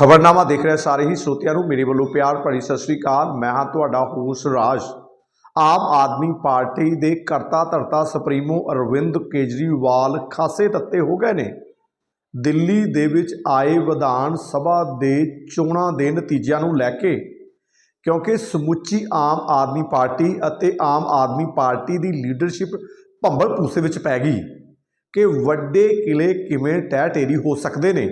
ਖਬਰਨਾਮਾ ਦੇਖ ਰਹੇ ਸਾਰੇ ਹੀ ਸਰੋਤਿਆਂ ਨੂੰ ਮੇਰੇ ਵੱਲੋਂ ਪਿਆਰ ਭਰੀ ਸਤਿ ਸ੍ਰੀ ਅਕਾਲ। ਮੈਂ ਹਾਂ ਤੁਹਾਡਾ ਹੋਸ ਰਾਜ। ਆਮ ਆਦਮੀ ਪਾਰਟੀ ਦੇ ਕਰਤਾ ਧਰਤਾ ਸੁਪਰੀਮੋ ਅਰਵਿੰਦ ਕੇਜਰੀਵਾਲ ਖਾਸੇ ਤੱਤੇ ਹੋ ਗਏ ਨੇ। ਦਿੱਲੀ ਦੇ ਵਿੱਚ ਆਏ ਵਿਧਾਨ ਸਭਾ ਦੇ ਚੋਣਾਂ ਦੇ ਨਤੀਜਿਆਂ ਨੂੰ ਲੈ ਕੇ, ਕਿਉਂਕਿ ਸਮੁੱਚੀ ਆਮ ਆਦਮੀ ਪਾਰਟੀ ਅਤੇ ਆਮ ਆਦਮੀ ਪਾਰਟੀ ਦੀ ਲੀਡਰਸ਼ਿਪ ਭੰਬਲ ਭੂਸੇ ਵਿੱਚ ਪੈ ਗਈ ਕਿ ਵੱਡੇ ਕਿਲੇ ਕਿਵੇਂ ਟਹਿ ਢੇਰੀ ਹੋ ਸਕਦੇ ਨੇ।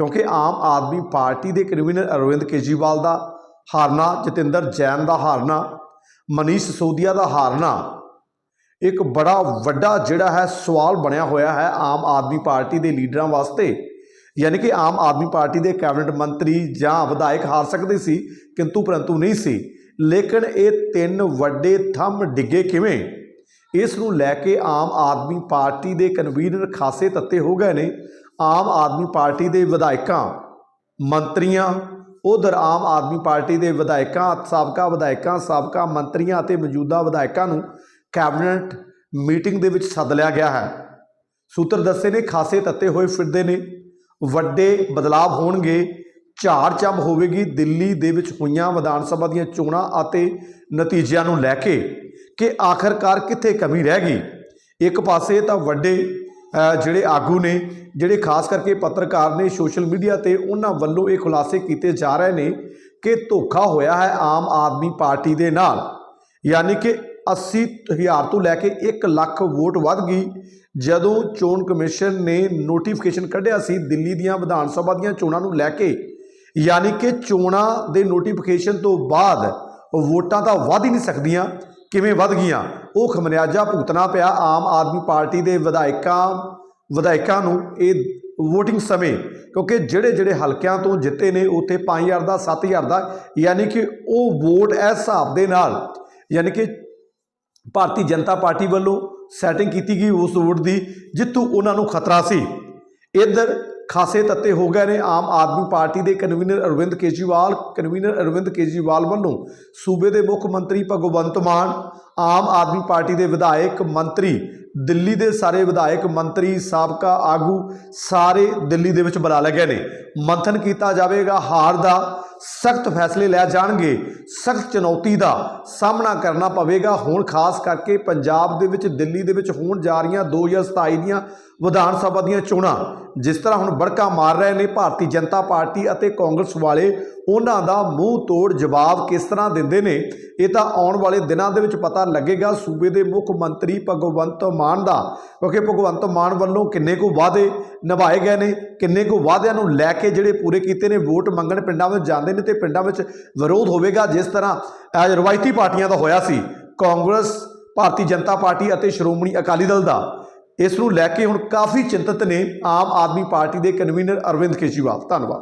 ਕਿਉਂਕਿ ਆਮ ਆਦਮੀ ਪਾਰਟੀ ਦੇ ਕਨਵੀਨਰ ਅਰਵਿੰਦ ਕੇਜਰੀਵਾਲ ਦਾ ਹਾਰਨਾ, ਜਤਿੰਦਰ ਜੈਨ ਦਾ ਹਾਰਨਾ, ਮਨੀਸ਼ ਸੋਦੀਆ ਦਾ ਹਾਰਨਾ, ਇੱਕ ਬੜਾ ਵੱਡਾ ਜਿਹੜਾ ਹੈ ਸਵਾਲ ਬਣਿਆ ਹੋਇਆ ਹੈ ਆਮ ਆਦਮੀ ਪਾਰਟੀ ਦੇ ਲੀਡਰਾਂ ਵਾਸਤੇ। ਯਾਨੀ ਕਿ ਆਮ ਆਦਮੀ ਪਾਰਟੀ ਦੇ ਕੈਬਨਿਟ ਮੰਤਰੀ ਜਾਂ ਵਿਧਾਇਕ ਹਾਰ ਸਕਦੇ ਸੀ, ਕਿੰਤੂ ਪਰੰਤੂ ਨਹੀਂ ਸੀ। ਲੇਕਿਨ ਇਹ ਤਿੰਨ ਵੱਡੇ ਥੰਮ ਡਿੱਗੇ ਕਿਵੇਂ? ਇਸ ਨੂੰ ਲੈ ਕੇ ਆਮ ਆਦਮੀ ਪਾਰਟੀ ਦੇ ਕਨਵੀਨਰ ਖਾਸੇ ਤੱਤੇ ਹੋ ਗਏ ਨੇ। ਆਮ ਆਦਮੀ ਪਾਰਟੀ ਦੇ ਵਿਧਾਇਕਾਂ, ਮੰਤਰੀਆਂ, ਉਧਰ ਆਮ ਆਦਮੀ ਪਾਰਟੀ ਦੇ ਵਿਧਾਇਕਾਂ, ਸਾਬਕਾ ਵਿਧਾਇਕਾਂ, ਸਾਬਕਾ ਮੰਤਰੀਆਂ ਅਤੇ ਮੌਜੂਦਾ ਵਿਧਾਇਕਾਂ ਨੂੰ ਕੈਬਨਿਟ ਮੀਟਿੰਗ ਦੇ ਵਿੱਚ ਸੱਦ ਲਿਆ ਗਿਆ ਹੈ। ਸੂਤਰ ਦੱਸੇ ਨੇ ਖਾਸੇ ਤੱਤੇ ਹੋਏ ਫਿਰਦੇ ਨੇ। ਵੱਡੇ ਬਦਲਾਅ ਹੋਣਗੇ, ਝਾੜ ਚੰਬ ਹੋਵੇਗੀ ਦਿੱਲੀ ਦੇ ਵਿੱਚ ਹੋਈਆਂ ਵਿਧਾਨ ਸਭਾ ਦੀਆਂ ਚੋਣਾਂ ਅਤੇ ਨਤੀਜਿਆਂ ਨੂੰ ਲੈ ਕੇ ਕਿ ਆਖਰਕਾਰ ਕਿੱਥੇ ਕਮੀ ਰਹਿ ਗਈ। ਇੱਕ ਪਾਸੇ ਤਾਂ ਵੱਡੇ ਜਿਹੜੇ ਆਗੂ ਨੇ, ਜਿਹੜੇ ਖਾਸ ਕਰਕੇ ਪੱਤਰਕਾਰ ਨੇ ਸੋਸ਼ਲ ਮੀਡੀਆ ਤੇ ਉਹਨਾਂ ਵੱਲੋਂ ਇਹ ਖੁਲਾਸੇ ਕੀਤੇ ਜਾ ਰਹੇ ਨੇ ਕਿ ਧੋਖਾ ਹੋਇਆ ਹੈ ਆਮ ਆਦਮੀ ਪਾਰਟੀ ਦੇ ਨਾਲ। ਯਾਨੀ ਕਿ 80000 ਤੋਂ ਲੈ ਕੇ 1 ਲੱਖ ਵੋਟ ਵੱਧ ਗਈ, ਜਦੋਂ ਚੋਣ ਕਮਿਸ਼ਨ ਨੇ ਨੋਟੀਫਿਕੇਸ਼ਨ ਕੱਢਿਆ ਸੀ ਦਿੱਲੀ ਦੀਆਂ ਵਿਧਾਨ ਸਭਾ ਦੀਆਂ ਚੋਣਾਂ ਨੂੰ ਲੈ ਕੇ। ਯਾਨੀ ਕਿ ਚੋਣਾਂ ਦੇ ਨੋਟੀਫਿਕੇਸ਼ਨ ਤੋਂ ਬਾਅਦ ਵੋਟਾਂ ਤਾਂ ਵੱਧ ਹੀ ਨਹੀਂ ਸਕਦੀਆਂ। ਕਿਵੇਂ ਵੱਧ ਗਈਆਂ? ਉਹ ਖਮਨਿਆਜ਼ਾ ਭੁਗਤਣਾ ਪਿਆ ਆਮ ਆਦਮੀ ਪਾਰਟੀ ਦੇ ਵਿਧਾਇਕਾਂ ਵਿਧਾਇਕਾਂ ਨੂੰ ਇਹ ਵੋਟਿੰਗ ਸਮੇਂ, ਕਿਉਂਕਿ ਜਿਹੜੇ ਜਿਹੜੇ ਹਲਕਿਆਂ ਤੋਂ ਜਿੱਤੇ ਨੇ, ਉੱਥੇ 5000 ਦਾ 7000 ਦਾ, ਯਾਨੀ ਕਿ ਉਹ ਵੋਟ ਇਸ ਹਿਸਾਬ ਦੇ ਨਾਲ, ਯਾਨੀ ਕਿ ਭਾਰਤੀ ਜਨਤਾ ਪਾਰਟੀ ਵੱਲੋਂ ਸੈਟਿੰਗ ਕੀਤੀ ਗਈ ਉਸ ਵੋਟ ਦੀ, ਜਿੱਥੋਂ ਉਹਨਾਂ ਨੂੰ ਖਤਰਾ ਸੀ। ਇੱਧਰ ਖਾਸੇ ਤੱਤੇ ਹੋ ਗਏ ਨੇ। ਆਮ ਆਦਮੀ ਪਾਰਟੀ ਦੇ ਕਨਵੀਨਰ ਅਰਵਿੰਦ ਕੇਜਰੀਵਾਲ, ਕਨਵੀਨਰ ਅਰਵਿੰਦ ਕੇਜਰੀਵਾਲ ਵੱਲੋਂ ਸੂਬੇ ਦੇ ਮੁੱਖ ਮੰਤਰੀ ਭਗਵੰਤ ਮਾਨ, ਆਮ ਆਦਮੀ ਪਾਰਟੀ ਦੇ ਵਿਧਾਇਕ ਮੰਤਰੀ, ਦਿੱਲੀ ਦੇ ਸਾਰੇ ਵਿਧਾਇਕ ਮੰਤਰੀ, ਸਾਬਕਾ ਆਗੂ ਸਾਰੇ ਦਿੱਲੀ ਦੇ ਵਿੱਚ ਬੁਲਾ ਲਏ ਗਏ ਨੇ। ਮੰਥਨ ਕੀਤਾ ਜਾਵੇਗਾ ਹਾਰ ਦਾ। ਸਖਤ ਫੈਸਲੇ ਲਿਆ ਜਾਣਗੇ। ਸਖਤ ਚੁਣੌਤੀ ਦਾ ਸਾਹਮਣਾ ਕਰਨਾ ਪਵੇਗਾ। ਹੁਣ ਖਾਸ ਕਰਕੇ ਪੰਜਾਬ ਦੇ ਵਿੱਚ, ਦਿੱਲੀ ਦੇ ਵਿੱਚ ਹੋਣ ਜਾ ਰਹੀਆਂ 2027 ਦੀਆਂ ਵਿਧਾਨ ਸਭਾ ਦੀਆਂ ਚੋਣਾਂ। ਜਿਸ ਤਰ੍ਹਾਂ ਹੁਣ ਬੜਕਾ ਮਾਰ ਰਹੇ ਨੇ ਭਾਰਤੀ ਜਨਤਾ ਪਾਰਟੀ ਅਤੇ ਕਾਂਗਰਸ ਵਾਲੇ। ਉਹਨਾਂ ਦਾ ਮੂੰਹ ਤੋੜ ਜਵਾਬ ਕਿਸ ਤਰ੍ਹਾਂ ਦਿੰਦੇ ਨੇ? ਇਹ ਤਾਂ ਆਉਣ ਵਾਲੇ ਦਿਨਾਂ ਦੇ ਵਿੱਚ ਪਤਾ ਲੱਗੇਗਾ। ਸੂਬੇ ਦੇ ਮੁੱਖ ਮੰਤਰੀ ਭਗਵੰਤ ਮਾਨ ਦਾ। ਕਿਉਂਕਿ ਭਗਵੰਤ ਮਾਨ ਵੱਲੋਂ ਕਿੰਨੇ ਕੁ ਵਾਅਦੇ ਨਿਭਾਏ ਗਏ ਨੇ। ਕਿੰਨੇ ਕੁ ਵਾਅਦਿਆਂ ਨੂੰ ਲੈ ਕੇ ਜਿਹੜੇ ਪੂਰੇ ਕੀਤੇ ਨੇ, ਵੋਟ ਮੰਗਣ ਪਿੰਡਾਂ ਵਿੱਚ ਜਾਂਦੇ ਨੇ ਤੇ ਪਿੰਡਾਂ ਵਿੱਚ ਵਿਰੋਧ ਹੋਵੇਗਾ, ਜਿਸ ਤਰ੍ਹਾਂ ਰਵਾਇਤੀ ਪਾਰਟੀਆਂ ਦਾ ਹੋਇਆ ਸੀ। ਕਾਂਗਰਸ, ਭਾਰਤੀ ਜਨਤਾ ਪਾਰਟੀ ਅਤੇ ਸ਼੍ਰੋਮਣੀ ਅਕਾਲੀ ਦਲ ਦਾ। ਇਸ ਨੂੰ ਲੈ ਕੇ ਹੁਣ ਕਾਫੀ ਚਿੰਤਤ ਨੇ ਆਮ ਆਦਮੀ ਪਾਰਟੀ ਦੇ ਕਨਵੀਨਰ ਅਰਵਿੰਦ ਕੇਜਰੀਵਾਲ। ਧੰਨਵਾਦ।